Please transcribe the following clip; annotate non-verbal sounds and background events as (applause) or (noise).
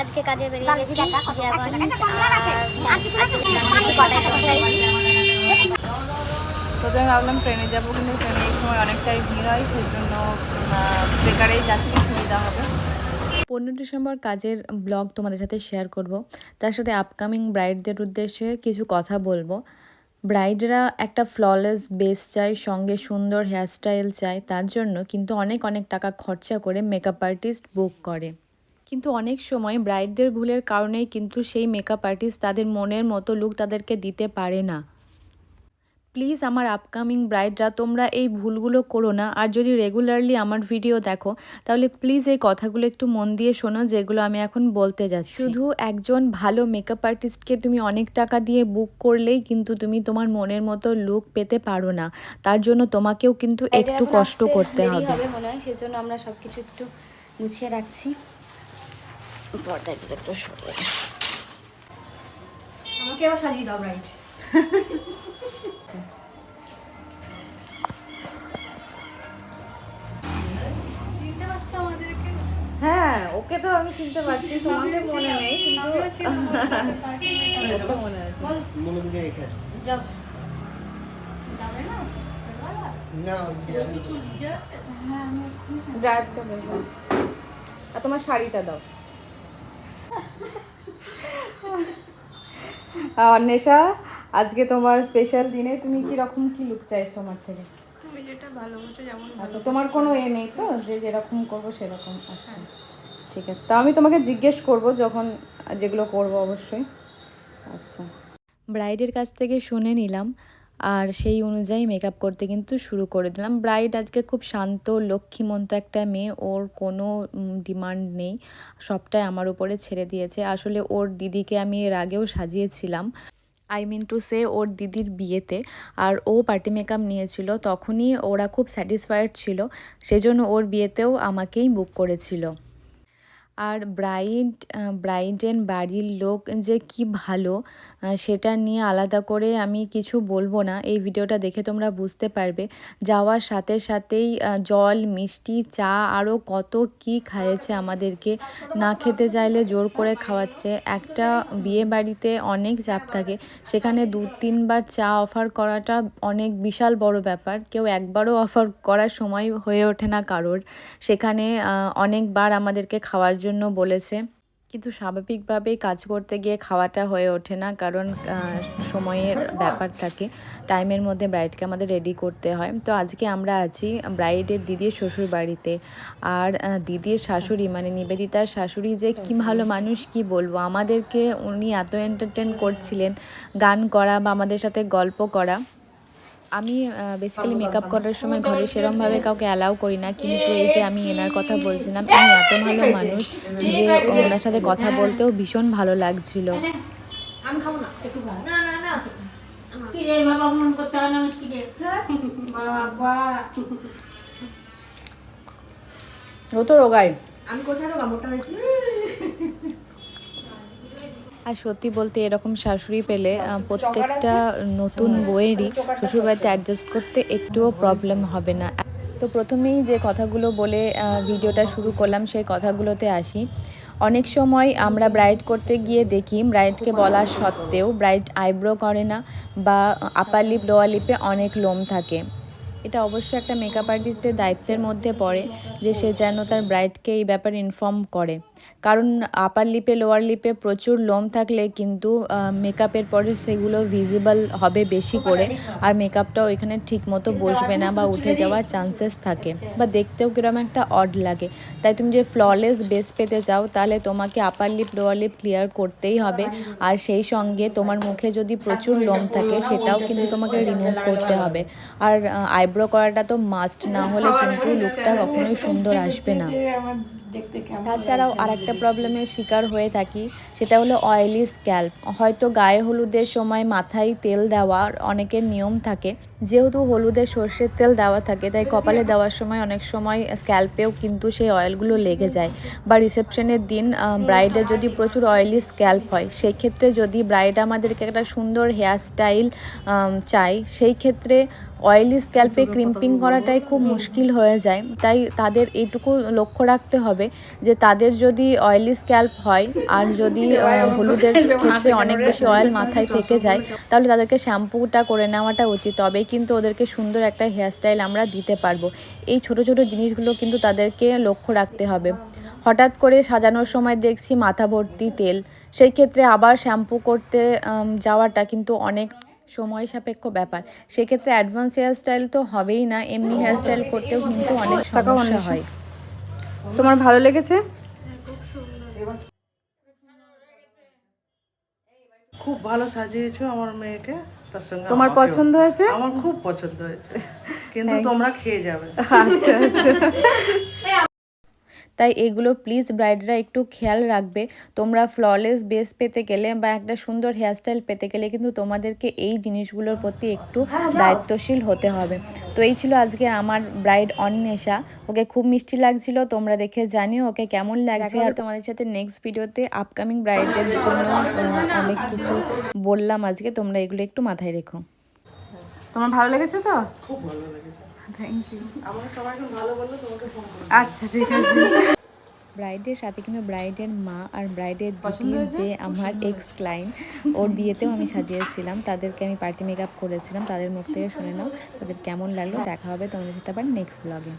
আজকে কাজে বেরিয়ে গেছি যে এখন। প্রথমে ভাবলাম ট্রেনে যাব কিন্তু ট্রেনে এই সময় অনেকটাই ভিড় হয় সেই জন্য ট্রেকারেই যাচ্ছি সুবিধা হবে। পনেরো ডিসেম্বর কাজের ব্লগ তোমাদের সাথে শেয়ার করব। তার সাথে আপকামিং ব্রাইডদের উদ্দেশ্যে কিছু কথা বলব। ব্রাইডরা একটা ফ্ললেস বেস চায় সঙ্গে সুন্দর হেয়ারস্টাইল চায় তার জন্য কিন্তু অনেক অনেক টাকা খরচা করে মেকআপ আর্টিস্ট বুক করে। কিন্তু অনেক সময় ব্রাইডদের ভুলের কারণেই কিন্তু সেই মেকআপ আর্টিস্ট তাদের মনের মতো লুক তাদেরকে দিতে পারে না। প্লিজ আমার আপকামিং ব্রাইডরা তোমরা এই ভুলগুলো করো না। আর যদি রেগুলারলি আমার ভিডিও দেখো তাহলে প্লিজ এই কথাগুলো একটু মন দিয়ে শোনো যেগুলো আমি এখন বলতে যাচ্ছি। শুধু একজন ভালো মেকআপ আর্টিস্টকে তুমি অনেক টাকা দিয়ে বুক করলেই কিন্তু তুমি তোমার মনের মতো লুক পেতে পারো না। তার জন্য তোমাকেও কিন্তু একটু কষ্ট করতে হবে। মনে হয় সেজন্য আমরা সব কিছু একটু গুছিয়ে রাখছি। পর্দাটা একটু সরিয়ে আমাকে এবার সাজিয়ে দাও রাইট হ্যাঁ ওকে তো আমি চিনতে পারছি (laughs) তোমাকে মনে নেই কিন্তু (laughs) মনে আছে। না। আর তোমার শাড়িটা দাও। অন্বেষা আজকে তোমার স্পেশাল দিনে তুমি কি রকম কি লুক চাইছো আমার থেকে? তুমি যেটা ভালো যেমন আচ্ছা তোমার কোনো এ নেই তো যে যেরকম করব সেরকম? আচ্ছা ঠিক আছে। তা আমি তোমাকে জিজ্ঞেস করব যখন যেগুলো করব অবশ্যই। আচ্ছা। ব্রাইডের কাছ থেকে শুনে নিলাম। আর সেই অনুযায়ী মেকআপ করতে কিন্তু শুরু করে দিলাম। ব্রাইড আজকে খুব শান্ত, লক্ষ্মীমন্ত একটা মেয়ে, ওর কোনো ডিমান্ড নেই। সবটাই আমার উপরে ছেড়ে দিয়েছে। আসলে ওর দিদিকে আমি এর আগেও সাজিয়েছিলাম। আই মিন টু সে ওর দিদির বিয়েতে। আর ও পার্টি মেকআপ নিয়েছিল, তখনই ওরা খুব স্যাটিসফাইড ছিল। সেজন্য ওর বিয়েতেও আমাকেই বুক করেছিল। আর ব্রাইড ব্রাইডের বাড়ির লোক যে কি ভালো সেটা নিয়ে আলাদা করে আমি কিছু বলব না। এই ভিডিওটা দেখে তোমরা বুঝতে পারবে যাওয়ার সাথে সাথেই জল, মিষ্টি, চা আরও কত কি খাইয়েছে আমাদেরকে। না খেতে চাইলে জোর করে খাওয়াচ্ছে। একটা বিয়ে বাড়িতে অনেক চাপ থাকে। সেখানে দু, তিনবার চা অফার করাটা অনেক বিশাল বড় ব্যাপার। কেউ একবারও অফার করার সময় হয়ে ওঠে না কারোর। সেখানে অনেকবার আমাদেরকে খাওয়ার জন্য বলেছে। কিন্তু স্বাভাবিকভাবেই কাজ করতে গিয়ে খাওয়াটা হয়ে ওঠে না, কারণ সময়ের ব্যাপার থাকে। টাইমের মধ্যে ব্রাইডকে আমাদের রেডি করতে হয়। তো আজকে আমরা আছি ব্রাইডের দিদির শ্বশুর বাড়িতে আর দিদির শাশুড়ি মানে নিবেদিতার শাশুড়ি যে কি ভালো মানুষ, কি বলব? আমাদেরকে উনি এত এন্টারটেন করছিলেন। গান করা বা আমাদের সাথে গল্প করা। আমি বেসিক্যালি মেকআপ করার সময় ঘরে সেরমভাবে কাউকে অ্যালাউ করি না। কিন্তু এই যে আমি এনার কথা বলছিলাম ইনি এত ভালো মানুষ যে ওনার সাথে কথা বলতেও ভীষণ ভালো লাগছিল। আমি খাব না একটু না না না। কি রে বাবা মন করতে হয় না মিষ্টিকে? বাবা। ও তো রোগাই। আমি কোথায় রোগা মোটা হয়েছি আর সত্যি বলতে এরকম শাশুড়ি পেলে প্রত্যেকটা নতুন বইয়েরই শ্বশুরবাড়িতে অ্যাডজাস্ট করতে একটুও প্রবলেম হবে না। তো প্রথমেই যে কথাগুলো বলে ভিডিওটা শুরু করলাম, সেই কথাগুলোতে আসি। অনেক সময় আমরা ব্রাইড করতে গিয়ে দেখি ব্রাইডকে বলা সত্ত্বেও ব্রাইড আইব্রো করে না বা আপার লিপ লোয়ার লিপে অনেক লোম থাকে। এটা অবশ্য একটা মেকআপ আর্টিস্টের দায়িত্বের মধ্যে পড়ে যে সে যেন তার ব্রাইডকে এই ব্যাপারে ইনফর্ম করে। কারণ আপার লিপে লোয়ার লিপে প্রচুর লোম থাকলে কিন্তু মেকআপের পরে সেগুলো ভিজিবল হবে বেশি করে আর মেকআপটাও এখানে ঠিক মতো বসবে না বা উঠে যাওয়ার চান্সেস থাকে বা দেখতেও কিরম একটা অড লাগে। তাই তুমি যে ফ্ললেস বেস পেতে চাও, তাহলে তোমাকে upper lip lower lip clear করতেই হবে। আর সেই সঙ্গে তোমার মুখে যদি প্রচুর লোম থাকে, সেটাও কিন্তু তোমাকে রিমুভ করতে হবে। আর আইব্রো করাটা তো মাস্ট না হলে কিন্তু লুকটা কখনোই সুন্দর আসবে না। তাছাড়াও আরেকটা প্রবলেমের শিকার হয়ে থাকি সেটা হলো অয়েলি স্ক্যাল্প হয়তো গায়ে হলুদের সময় মাথায় তেল দেওয়ার অনেকের নিয়ম থাকে। যেহেতু হলুদে সর্ষের তেল দেওয়া থাকে তাই কপালে দেওয়ার সময় অনেক সময় স্ক্যাল্পেও কিন্তু সেই অয়েলগুলো লেগে যায়। বা রিসেপশনের দিন ব্রাইডের যদি প্রচুর অয়েলি স্ক্যাল্প হয় সেই ক্ষেত্রে যদি ব্রাইড আমাদেরকে একটা সুন্দর হেয়ার স্টাইল চাই সেই ক্ষেত্রে অয়েলি স্ক্যাল্পে ক্রিম্পিং করাটাই খুব মুশকিল হয়ে যায়। তাই তাদের এইটুকু লক্ষ্য রাখতে হবে। যে তাদের যদি অয়েলি স্ক্যাল্প হয় আর যদি হলুদের ক্ষেত্রে অনেক বেশি অয়েল মাথায় থেকে যায় তাহলে তাদেরকে শ্যাম্পুটা করে নেওয়াটা উচিত। তবেই কিন্তু ওদেরকে সুন্দর একটা হেয়ারস্টাইল আমরা দিতে পারব। এই ছোট ছোট জিনিসগুলো কিন্তু তাদেরকে লক্ষ্য রাখতে হবে। হঠাৎ করে সাজানোর সময় দেখছি মাথা ভর্তি তেল। সেই ক্ষেত্রে আবার শ্যাম্পু করতে যাওয়াটা কিন্তু অনেক সময় সাপেক্ষ ব্যাপার। সেক্ষেত্রে অ্যাডভান্স হেয়ারস্টাইল তো হবেই না এমনি হেয়ারস্টাইল করতেও কিন্তু অনেক সমস্যা হয়। তোমার ভালো লেগেছে? খুব ভালো সাজিয়েছো আমার মেয়েকে তার সঙ্গে তোমার পছন্দ হয়েছে? আমার খুব পছন্দ হয়েছে। কিন্তু তোমরা খেয়ে যাবে। আচ্ছা আচ্ছা। তাই এগুলো প্লিজ ব্রাইডরা একটু খেয়াল রাখবে। তোমরা ফ্ললেস বেস পেতে গেলে বা একটা সুন্দর হেয়ারস্টাইল পেতে গেলে কিন্তু তোমাদেরকে এই জিনিসগুলোর প্রতি একটু দায়িত্বশীল হতে হবে। তো এই ছিল আজকে আমার ব্রাইড অন্বেষা। ওকে খুব মিষ্টি লাগছিল তোমরা দেখে জানিও ওকে কেমন লাগছে। আর তোমাদের সাথে নেক্সট ভিডিওতে আপকামিং ব্রাইডের জন্য অনেক কিছু বললাম আজকে। তোমরা এগুলো একটু মাথায় রেখো। তোমার ভালো লেগেছে তো? খুব ভালো লেগেছে। থ্যাংক ইউ আমাকে সবাই এখন ভালো বলল তোমাকে ফোন করব। আচ্ছা ঠিক আছে। ব্রাইডের সাথে কিন্তু ব্রাইডের মা আর ব্রাইডের দিদি যে আমার এক্স ক্লায়েন্ট ওর বিয়েতেও আমি সাজিয়েছিলাম। তাদেরকে আমি পার্টি মেকআপ করেছিলাম। তাদের মুখ থেকে শুনে নাও তাদের কেমন লাগল? দেখা হবে তোমাদের সাথে আবার নেক্সট ব্লগে